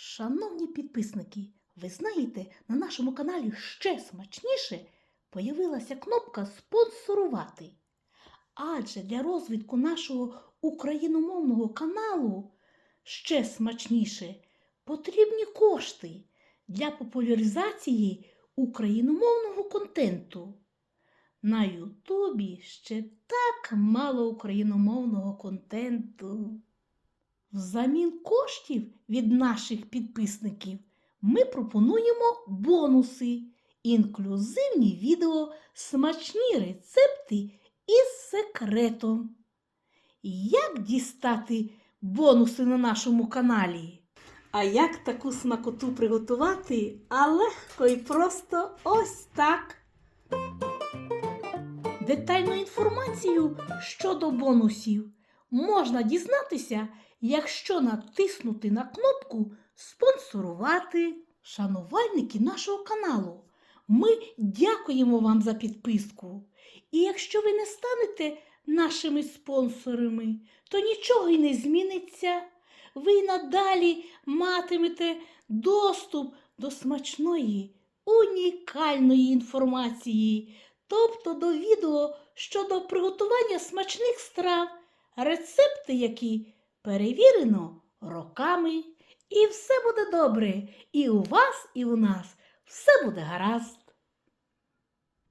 Шановні підписники, ви знаєте, на нашому каналі ще смачніше появилася кнопка спонсорувати. Адже для розвитку нашого україномовного каналу ще смачніше потрібні кошти для популяризації україномовного контенту. На Ютубі ще так мало україномовного контенту. Взамін коштів від наших підписників ми пропонуємо бонуси, інклюзивні відео, смачні рецепти із секретом. Як дістати бонуси на нашому каналі? А як таку смакоту приготувати? А легко і просто ось так. Детальну інформацію щодо бонусів можна дізнатися, якщо натиснути на кнопку Спонсорувати. Шанувальники нашого каналу. Ми дякуємо вам за підписку. І якщо ви не станете нашими спонсорами, то нічого й не зміниться. Ви надалі матимете доступ до смачної, унікальної інформації, тобто до відео щодо приготування смачних страв, рецепти, які перевірено роками. І все буде добре. І у вас, і у нас все буде гаразд.